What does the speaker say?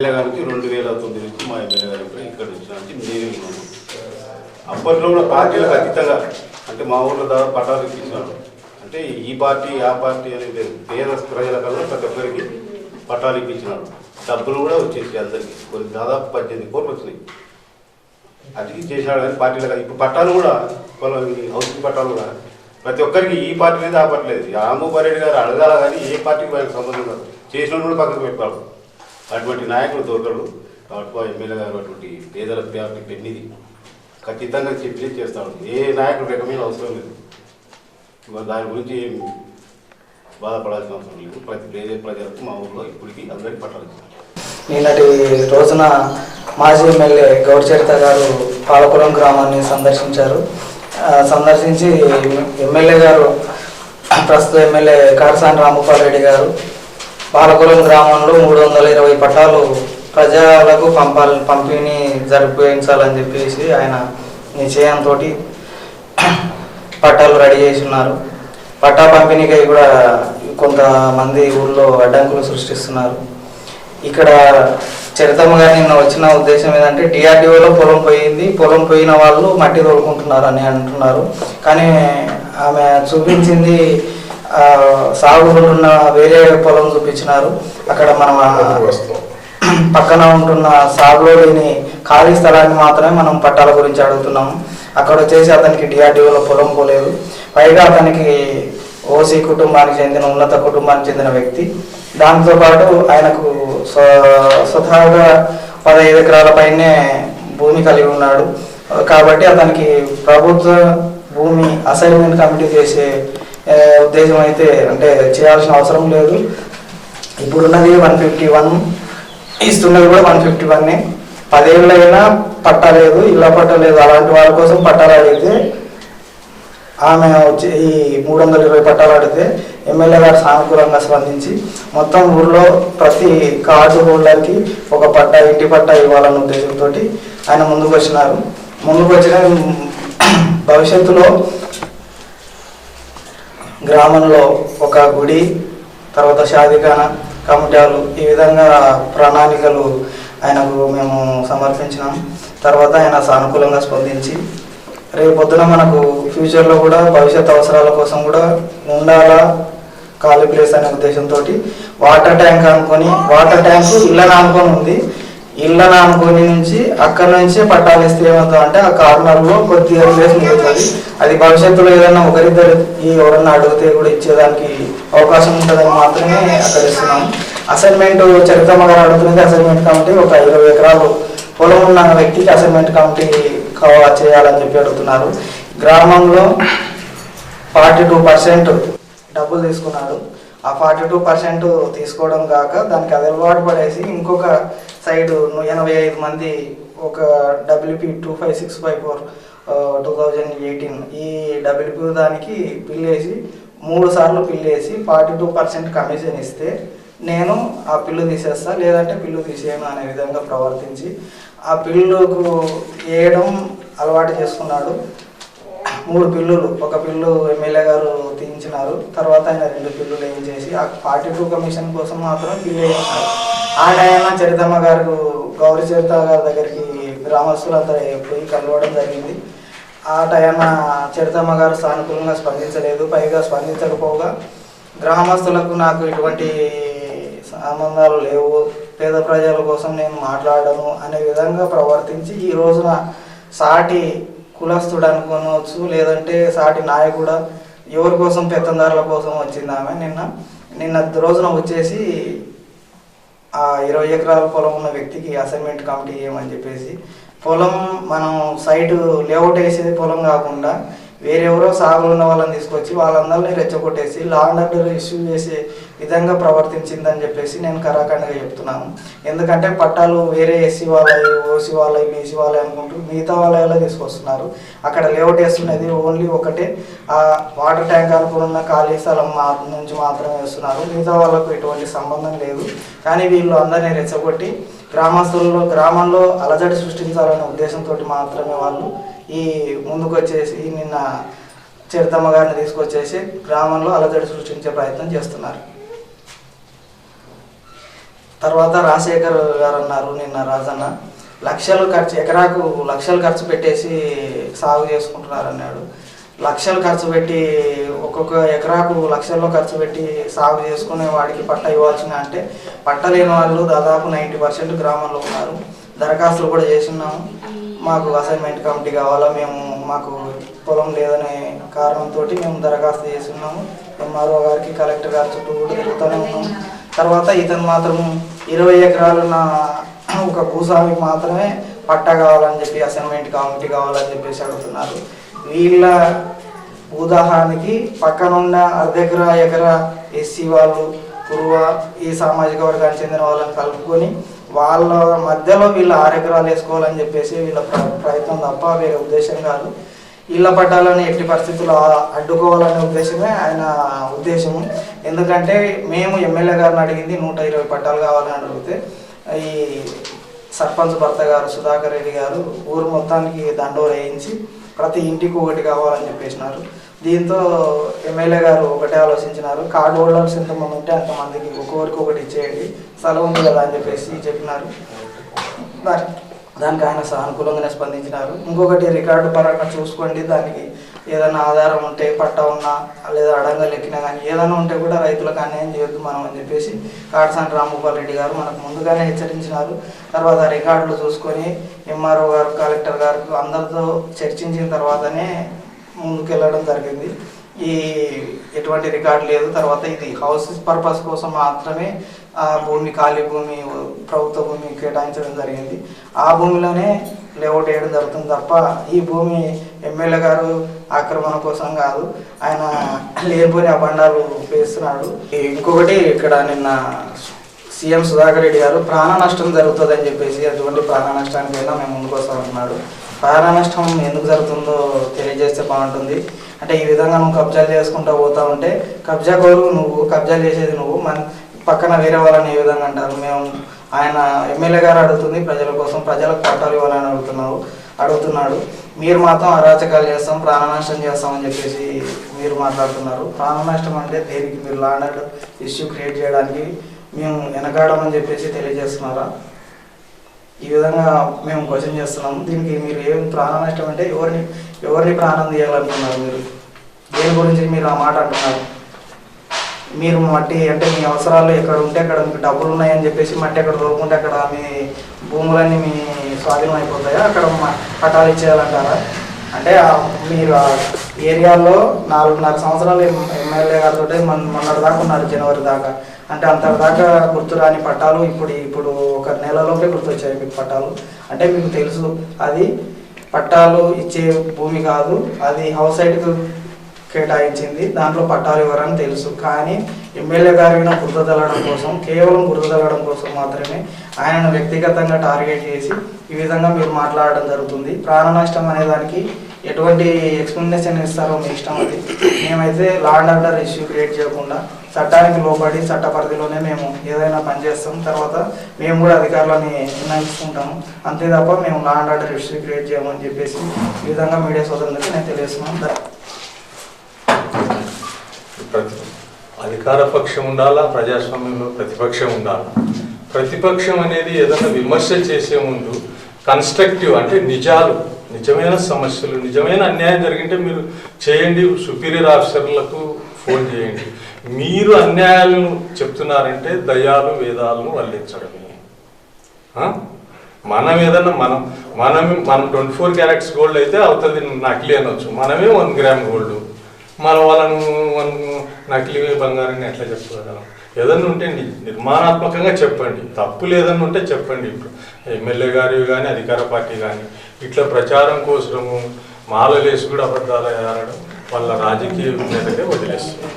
MLA గారికి రెండు వేల తొమ్మిది నుంచి మా ఎమ్మెల్యే గారు ఇక్కడ నుంచి నేను ఉన్నాను అప్పట్లో కూడా పార్టీలకు అతీతంగా అంటే మా ఊళ్ళో దాదాపు పట్టాలు ఇప్పించినాడు అంటే ఈ పార్టీ ఆ పార్టీ అనేది పేద ప్రజల కల్లా ప్రతి ఒక్కరికి పట్టాలు ఇప్పించినాడు డబ్బులు కూడా వచ్చేసి అందరికి. కొన్ని దాదాపు పద్దెనిమిది కోట్లు వచ్చినాయి. అది చేసినాడు కానీ పార్టీలకు ఇప్పుడు పట్టాలు కూడా పొలం ఈ హౌసింగ్ పట్టాలు కూడా ప్రతి ఒక్కరికి ఈ పార్టీ లేదు ఆ పార్టీ లేదు రాము గారు అడగాల కానీ ఏ పార్టీకి ఆయనకు సంబంధం కాదు చేసిన కూడా పక్కకు పెట్టాడు అటువంటి నాయకుడు దొరకడు కాబట్టి ఎమ్మెల్యే గారు అటువంటి పేదల వ్యాప్తి పెన్నిది ఖచ్చితంగా చెప్పి చేస్తాడు ఏ నాయకుడు రకమైన అవసరం లేదు. మరి దాని గురించి ఏం బాధపడాల్సిన అవసరం లేదు. ప్రతి పేద ప్రజలకు మా ఊళ్ళో ఇప్పటికీ అందరికీ పట్టాలి నిన్నటి రోజున మాజీ ఎమ్మెల్యే గౌరచరిత గారు పాలపురం గ్రామాన్ని సందర్శించారు. సందర్శించి ఎమ్మెల్యే గారు ప్రస్తుత ఎమ్మెల్యే కారసాని రామగోపాల్ రెడ్డి గారు పాలకులం గ్రామంలో మూడు వందల ఇరవై పట్టాలు ప్రజలకు పంపాలి పంపిణీ జరిపించాలని చెప్పేసి ఆయన నిశ్చయంతో పట్టాలు రెడీ చేసి ఉన్నారు. పట్టా పంపిణీకి కూడా కొంతమంది ఊళ్ళో అడ్డంకులు సృష్టిస్తున్నారు. ఇక్కడ చరితమ్మ గారు నిన్న వచ్చిన ఉద్దేశం ఏంటంటే డిఆర్డిఓలో పొలం పోయింది పొలం పోయిన వాళ్ళు మట్టి తోలుకుంటున్నారు అని అంటున్నారు. కానీ ఆమె చూపించింది సాగు ఉన్న వేరే పొలం చూపించినారు. అక్కడ మనం పక్కన ఉంటున్న సాగులో లేని ఖాళీ స్థలాన్ని మాత్రమే మనం పట్టాల గురించి అడుగుతున్నాము. అక్కడ వచ్చేసి అతనికి డిఆర్డిఓలో పొలం పోలేదు. పైగా అతనికి ఓసీ కుటుంబానికి చెందిన ఉన్నత కుటుంబానికి చెందిన వ్యక్తి. దాంతోపాటు ఆయనకు స్వతహాగా పదహైదు ఎకరాల పైనే భూమి కలిగి ఉన్నాడు. కాబట్టి అతనికి ప్రభుత్వ భూమి అసైన్మెంట్ కమిటీ చేసే ఉద్దేశం అయితే అంటే చేయాల్సిన అవసరం లేదు. ఇప్పుడున్నది వన్ ఫిఫ్టీ వన్ ఇస్తున్నది కూడా వన్ ఫిఫ్టీ వన్ పదేళ్ళైనా పట్టలేదు ఇలా పట్టలేదు. అలాంటి వాళ్ళ కోసం పట్టాలు అడిగితే ఆమె వచ్చి ఈ మూడు వందల ఇరవై పట్టాలు అడిగితే ఎమ్మెల్యే గారు సానుకూలంగా స్పందించి మొత్తం ఊళ్ళో ప్రతి కార్డు హోల్డర్కి ఒక పట్ట ఇంటి పట్ట ఇవ్వాలన్న ఉద్దేశంతో ఆయన ముందుకు వచ్చినారు ముందుకు వచ్చిన భవిష్యత్తులో గ్రామంలో ఒక గుడి తర్వాత షాదిఖాన కమిటాలు ఈ విధంగా ప్రణాళికలు ఆయనకు మేము సమర్పించినాం. తర్వాత ఆయన సానుకూలంగా స్పందించి రేపొద్దున మనకు ఫ్యూచర్లో కూడా భవిష్యత్ అవసరాల కోసం కూడా ఉండాలా ఖాళీ ప్లేస్ అనే ఉద్దేశంతో వాటర్ ట్యాంక్ అనుకొని వాటర్ ట్యాంక్ ఇళ్ళని అనుకొని ఉంది. ఇళ్ళ అనుకొని నుంచి అక్కడ నుంచి పట్టాలు ఇస్తే ఏమవుతుంది అంటే ఆ కార్నర్లో కొద్దిగా ప్లేస్ మిగులుతుంది అది భవిష్యత్తులో ఏదైనా ఒకరిద్దరు ఈ ఎవరన్నా అడిగితే కూడా ఇచ్చేదానికి అవకాశం ఉంటుందని మాత్రమే అక్కడ ఇస్తున్నాం. అసైన్మెంట్ చరితమ్మ గారు అడుగుతుంది అసైన్మెంట్ కమిటీ ఒక ఇరవై ఎకరాలు పొలం ఉన్న వ్యక్తికి అసైన్మెంట్ కమిటీ కావా చేయాలని చెప్పి అడుగుతున్నారు. గ్రామంలో ఫార్టీ టూ పర్సెంట్ డబ్బులు తీసుకున్నాడు ఆ ఫార్టీ టూ పర్సెంట్ తీసుకోవడం కాక దానికి అది అలవాటు పడేసి ఇంకొక సైడ్ ఎనభై ఐదు మంది ఒక WP two five six five four two thousand eighteen ఈ డబ్ల్యూపీ దానికి బిల్ వేసి మూడు సార్లు బిల్ వేసి ఫార్టీ టూ పర్సెంట్ కమిషన్ ఇస్తే నేను ఆ పిల్లు తీసేస్తా లేదంటే పిల్లు తీసేయను అనే విధంగా ప్రవర్తించి ఆ పిల్లుకు వేయడం అలవాటు చేసుకున్నాడు. మూడు పిల్లులు ఒక పిల్లు ఎమ్మెల్యే గారు తీయించినారు. తర్వాత ఆయన రెండు బిల్లులు ఏం చేసి ఆ ఫార్టీ టూ కమిషన్ కోసం మాత్రం బిల్లు వేయించారు ఆయన టైంలో చరితమ్మ గారు గౌరీ చరిత గారి దగ్గరికి గ్రామస్తులంతా పోయి కలవడం జరిగింది. ఆ టైం చరితమ్మ గారు సానుకూలంగా స్పందించలేదు పైగా స్పందించకపోగా గ్రామస్తులకు నాకు ఇటువంటి సంబంధాలు లేవు పేద ప్రజల కోసం నేను మాట్లాడను అనే విధంగా ప్రవర్తించి ఈ రోజున సాటి కులస్తుడు అనుకోవచ్చు లేదంటే సాటి నాయకుడ ఎవరి కోసం పెత్తందారుల కోసం వచ్చింది ఆమె. నిన్న నిన్న రోజున వచ్చేసి ఆ ఇరవై ఎకరాల పొలం ఉన్న వ్యక్తికి అసైన్మెంట్ కమిటీ ఏమని చెప్పేసి పొలం మనం సైట్ లేఅవుట్ వేసేది పొలం కాకుండా వేరెవరో సాగులు ఉన్న వాళ్ళని తీసుకొచ్చి వాళ్ళందరినీ రెచ్చగొట్టేసి లా అండ్ ఆర్డర్ ఇష్యూ చేసే విధంగా ప్రవర్తించిందని చెప్పేసి నేను కరాఖండగా చెప్తున్నాను. ఎందుకంటే పట్టాలు వేరే ఎస్సీ వాళ్ళవి ఓసీ వాళ్ళవి బీసీ వాళ్ళవి అనుకుంటూ మిగతా వాళ్ళ తీసుకొస్తున్నారు. అక్కడ లేఅవుట్ వేస్తున్నది ఓన్లీ ఒకటే. ఆ వాటర్ ట్యాంక్ అనుకున్న ఖాళీ స్థలం మా నుంచి మాత్రమే వేస్తున్నారు. మిగతా వాళ్ళకు ఎటువంటి సంబంధం లేదు. కానీ వీళ్ళు అందరినీ రెచ్చగొట్టి గ్రామస్తుల్లో గ్రామంలో అలజడి సృష్టించాలనే ఉద్దేశంతో మాత్రమే వాళ్ళు ఈ ముందుకు వచ్చేసి నిన్న చరితమ్మ గారిని తీసుకొచ్చేసి గ్రామంలో అలజడి సృష్టించే ప్రయత్నం చేస్తున్నారు. తర్వాత రాజశేఖర్ గారు అన్నారు నిన్న రాజన్న లక్షలు ఖర్చు ఎకరాకు లక్షలు ఖర్చు పెట్టేసి సాగు చేసుకుంటున్నారు అన్నాడు. లక్షలు ఖర్చు పెట్టి ఒక్కొక్క ఎకరాకు లక్షల్లో ఖర్చు పెట్టి సాగు చేసుకునే వాడికి పట్ట ఇవ్వాల్సిన అంటే పట్ట లేని వాళ్ళు దాదాపు నైంటీ పర్సెంట్ గ్రామంలో ఉన్నారు. దరఖాస్తులు కూడా చేస్తున్నాము మాకు అసైన్మెంట్ కమిటీ కావాలా మేము మాకు పొలం లేదనే కారణంతో మేము దరఖాస్తు చేస్తున్నాము. ఎంఆర్ఓ గారికి కలెక్టర్ గారి చుట్టూ కూడా తిరుగుతూనే ఉన్నాము. తర్వాత ఇతను మాత్రం ఇరవై ఎకరాలున్న ఒక భూస్వామికి మాత్రమే పట్టా కావాలని చెప్పి అసైన్మెంట్ కమిటీ కావాలని చెప్పేసి అడుగుతున్నారు. వీళ్ళ ఉదాహరణకి పక్కనున్న అర్ధెకర ఎకరా ఎస్సీ వాళ్ళు కురువ ఈ సామాజిక వర్గానికి చెందిన వాళ్ళని కలుపుకొని వాళ్ళ మధ్యలో వీళ్ళ ఆరెకరాలు వేసుకోవాలని చెప్పేసి వీళ్ళ ప్ర- ప్రయత్నం తప్ప వేరే ఉద్దేశం కాదు. ఇళ్ళ పట్టాలని ఎట్టి పరిస్థితుల్లో అడ్డుకోవాలనే ఉద్దేశమే ఆయన ఉద్దేశము. ఎందుకంటే మేము ఎమ్మెల్యే గారిని అడిగింది నూట ఇరవై పట్టాలు కావాలని అడిగితే ఈ సర్పంచ్ భర్త గారు సుధాకర్ రెడ్డి గారు ఊరు మొత్తానికి దండోర వేయించి ప్రతి ఇంటికి ఒకటి కావాలని చెప్పేసినారు. దీంతో ఎమ్మెల్యే గారు ఒకటే ఆలోచించినారు. కార్డు హోల్డర్స్ ఎంతమంది ఉంటే అంతమందికి ఒక్కొక్కరికి ఒకటి ఇచ్చేయండి. సెలవు ఉంది కదా అని చెప్పేసి చెప్పినారు. దాని- దానికి ఆయన సానుకూలంగానే స్పందించినారు. ఇంకొకటి రికార్డు పరంగా చూసుకోండి. దానికి ఏదైనా ఆధారం ఉంటే పట్టా ఉన్నా లేదా అడంగా లెక్కినా కానీ ఏదైనా ఉంటే కూడా రైతులకు అన్యాయం చేయొద్దు మనం అని చెప్పేసి కాడసాని రామగోపాల్ రెడ్డి గారు మనకు ముందుగానే హెచ్చరించినారు. తర్వాత రికార్డులు చూసుకొని ఎంఆర్ఓ గారు కలెక్టర్ గారు అందరితో చర్చించిన తర్వాతనే ముందుకెళ్ళడం జరిగింది. ఈ ఎటువంటి రికార్డు లేదు. తర్వాత ఇది హౌస్ పర్పస్ కోసం మాత్రమే ఆ భూమి ఖాళీ భూమి ప్రభుత్వ భూమి కేటాయించడం జరిగింది. ఆ భూమిలోనే లేఅవుట్ వేయడం జరుగుతుంది తప్ప ఈ భూమి ఎమ్మెల్యే గారు ఆక్రమణ కోసం కాదు ఆయన లేనిపోని అబండాలు వేస్తున్నాడు. ఇంకొకటి ఇక్కడ నిన్న సీఎం సుధాకర్ రెడ్డి గారు ప్రాణ నష్టం జరుగుతుందని చెప్పేసి అటువంటి ప్రాణ నష్టానికైనా మేము ముందుకు వస్తామంటున్నాడు ప్రాణ నష్టం ఎందుకు జరుగుతుందో తెలియజేస్తే బాగుంటుంది. అంటే ఈ విధంగా నువ్వు కబ్జాలు చేసుకుంటూ పోతా ఉంటే కబ్జా కోరు నువ్వు కబ్జాలు చేసేది నువ్వు మన పక్కన వేరే వాళ్ళని ఏ విధంగా అంటారు? మేము ఆయన ఎమ్మెల్యే గారు అడుగుతుంది ప్రజల కోసం ప్రజలకు పట్టాలు ఇవ్వాలని అడుగుతున్నావు అడుగుతున్నాడు. మీరు మాత్రం అరాచకాలు చేస్తాం ప్రాణ నష్టం చేస్తామని చెప్పేసి మీరు మాట్లాడుతున్నారు. ప్రాణ నష్టం అంటే దేనికి? మీరు లాండ్ ఇష్యూ క్రియేట్ చేయడానికి మేము వెనకాడమని చెప్పేసి తెలియజేస్తున్నారా? ఈ విధంగా మేము క్వశ్చన్ చేస్తున్నాం. దీనికి మీరు ఏం ప్రాణ నష్టం అంటే ఎవరిని ఎవరిని ప్రాణం తీయాలనుకున్నారు మీరు? దేని గురించి మీరు ఆ మాట అంటున్నారు? మీరు మట్టి అంటే మీ అవసరాలు ఎక్కడ ఉంటే అక్కడ మీకు డబ్బులు ఉన్నాయని చెప్పేసి మట్టి ఎక్కడ దొరుకుంటే అక్కడ మీ భూములన్నీ మీ స్వాధీనం అయిపోతాయా? అక్కడ పట్టాలు ఇచ్చేయాలంటారా? అంటే మీరు ఆ ఏరియాలో నాలుగున్నర సంవత్సరాలు ఎమ్మెల్యే గారితో మన మొన్నటి దాకా ఉన్నారు జనవరి దాకా. అంటే అంతదాకా దాకా గుర్తురాని పట్టాలు ఇప్పుడు ఇప్పుడు ఒక నెలలోపే గుర్తొచ్చాయి మీకు పట్టాలు అంటే మీకు తెలుసు అది పట్టాలు ఇచ్చే భూమి కాదు అది హౌస్ సైడ్కి కేటాయించింది. దాంట్లో పట్టాలు ఇవ్వరని తెలుసు. కానీ ఎమ్మెల్యే గారిని గుర్తుతల్లడం కోసం కేవలం గుర్తుదలడం కోసం మాత్రమే ఆయనను వ్యక్తిగతంగా టార్గెట్ చేసి ఈ విధంగా మీరు మాట్లాడడం జరుగుతుంది. ప్రాణ నష్టం అనే దానికి ఎటువంటి ఎక్స్ప్లెనేషన్ ఇస్తారో మీ ఇష్టం అది. మేమైతే law and order issue create చేయకుండా చట్టానికి లోబడి చట్ట పరిధిలోనే మేము ఏదైనా పని చేస్తాం. తర్వాత మేము కూడా అధికారులని నిర్ణయించుకుంటాము అంతే తప్ప మేము law and order issue create చేయమని చెప్పేసి ఈ విధంగా మీడియా సోదరులకి నేను తెలియజేస్తున్నాను ధన్యవాదాలు. ప్రతి అధికార పక్షం ఉండాలా? ప్రజాస్వామ్యంలో ప్రతిపక్షం ఉండాలా? ప్రతిపక్షం అనేది ఏదైనా విమర్శ చేసే ముందు కన్స్ట్రక్టివ్ అంటే నిజాలు నిజమైన సమస్యలు నిజమైన అన్యాయం జరిగింటే మీరు చేయండి సుపీరియర్ ఆఫీసర్లకు ఫోన్ చేయండి. మీరు అన్యాయాలను చెప్తున్నారంటే దయాలు వేదాలను వల్లించడమే. మనం ఏదన్నా మనం మనం మనం ట్వంటీ ఫోర్ క్యారెట్స్ గోల్డ్ అయితే అవుతుంది నకిలీ అనొచ్చు మనమే వన్ గ్రామ్ గోల్డ్ మన వాళ్ళను నకిలీ బంగారాన్ని ఎట్లా చెప్పగలం ఏదన్నా ఉంటే నిర్మాణాత్మకంగా చెప్పండి. తప్పు లేదన్నా ఉంటే చెప్పండి. ఇప్పుడు ఎమ్మెల్యే గారు కానీ అధికార పార్టీ కానీ ఇట్లా ప్రచారం కోసము మాలలేసి కూడా అబద్ధాలు ఆడడం వాళ్ళ రాజకీయ మీదకే వదిలేస్తుంది